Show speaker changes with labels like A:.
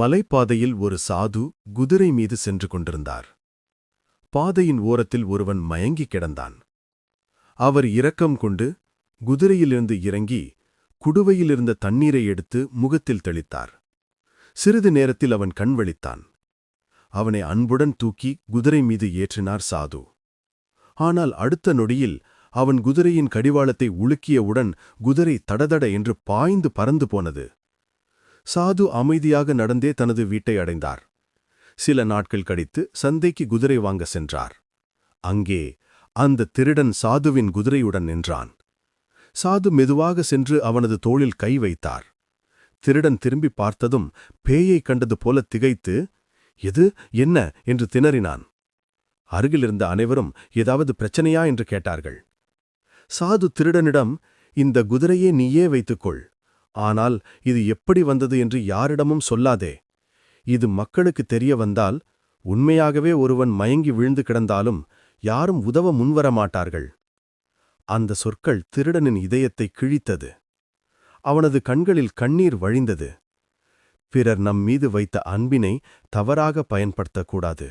A: மலைப்பாதையில் ஒரு சாது குதிரை மீது சென்று கொண்டிருந்தார். பாதையின் ஓரத்தில் ஒருவன் மயங்கிக் கிடந்தான். அவர் இரக்கம் கொண்டு குதிரையிலிருந்து இறங்கி குடுவையிலிருந்த தண்ணீரை எடுத்து முகத்தில் தெளித்தார். சிறிது நேரத்தில் அவன் கண்வழித்தான் அவனை அன்புடன் தூக்கி குதிரை மீது ஏற்றினார் சாது. ஆனால் அடுத்த நொடியில் அவன் குதிரையின் கடிவாளத்தை உலுக்கியவுடன் குதிரை தடதட என்று பாய்ந்து பறந்து போனது. சாது அமைதியாக நடந்தே தனது வீட்டை அடைந்தார். சில நாட்கள் கழித்து சந்தைக்கு குதிரை வாங்க சென்றார். அங்கே அந்த திருடன் சாதுவின் குதிரையுடன் நின்றான். சாது மெதுவாக சென்று அவனது தோளில் கை வைத்தார். திருடன் திரும்பி பார்த்ததும் பேயைக் கண்டது போல திகைத்து எது? என்ன? என்று திணறினான். அருகிலிருந்த அனைவரும் ஏதாவது பிரச்சனையா? என்று கேட்டார்கள். சாது திருடனிடம் இந்த குதிரையே நீயே வைத்துக்கொள். ஆனால் இது எப்படி வந்தது என்று யாரிடமும் சொல்லாதே. இது மக்களுக்கு தெரிய வந்தால் உண்மையாகவே ஒருவன் மயங்கி விழுந்து கிடந்தாலும் யாரும் உதவ முன்வர மாட்டார்கள் அந்த சொற்கள் திருடனின் இதயத்தை கிழித்தது. அவனது கண்களில் கண்ணீர் வழிந்தது. பிறர் நம் மீது வைத்த அன்பினை தவறாக பயன்படுத்தக்கூடாது.